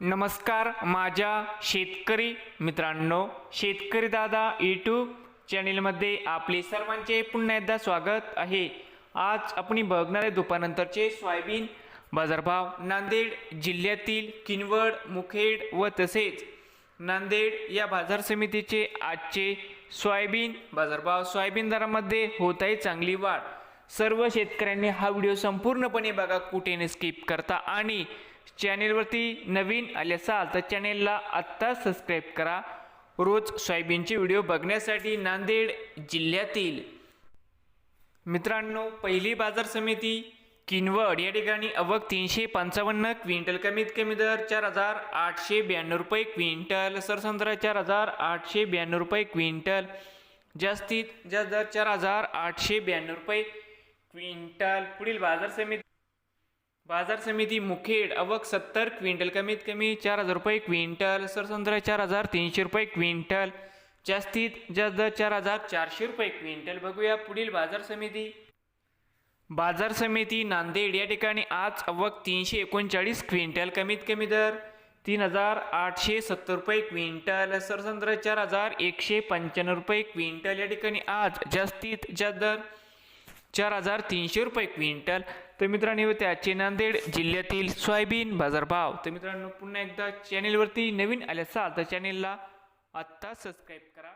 नमस्कार माझ्या शेतकरी मित्रांनो शेतकरी दादा यूट्यूब चॅनेलमध्ये आपले सर्वांचे पुन्हा एकदा स्वागत आहे. आज आपण बघणार आहे दुपारनंतरचे सोयाबीन बाजारभाव नांदेड जिल्ह्यातील किनवड मुखेड व तसेच नांदेड या बाजार समितीचे आजचे सोयाबीन बाजारभाव सोयाबीन दरामध्ये होत आहे चांगली वाढ. सर्व शेतकऱ्यांनी हा व्हिडिओ संपूर्णपणे बघा कुठे स्किप करता. आणि चॅनेलवरती नवीन आले असाल तर चॅनेलला आत्ता सबस्क्राईब करा. रोज सोयाबीनचे व्हिडिओ बघण्यासाठी नांदेड जिल्ह्यातील मित्रांनो पहिली बाजार समिती किनवड या ठिकाणी अवक तीनशे पंचावन्न क्विंटल कमीत कमी दर चार हजार आठशे ब्याण्णव रुपये क्विंटल सरसंत्रा चार हजार आठशे ब्याण्णव रुपये क्विंटल जास्तीत जास्त दर चार हजार आठशे ब्याण्णव रुपये क्विंटल. पुढील बाजार समिती बाजार समिती मुखेड अवक सत्तर क्विंटल कमीत कमी चार हजार रुपये क्विंटल सरसंद्र चार हजार तीनशे रुपये क्विंटल जास्तीत जास्त चार हजार चारशे रुपये क्विंटल. बघूया पुढील बाजार समिती. बाजार समिती नांदेड या ठिकाणी आज अवक तीनशे एकोणचाळीस क्विंटल कमीत कमी दर तीन हजार आठशे सत्तर रुपये क्विंटल सरसंत्र चार हजार एकशे पंच्याण्णव रुपये क्विंटल. या ठिकाणी आज जास्तीत जास्त दर चार हजार तीनशे रुपये क्विंटल. तर मित्रांनो हे होते आजचे नांदेड जिल्ह्यातील सोयाबीन बाजारभाव. तर मित्रांनो पुन्हा एकदा चॅनेलवरती नवीन आले असाल तर चॅनेलला आत्ता सबस्क्राईब करा.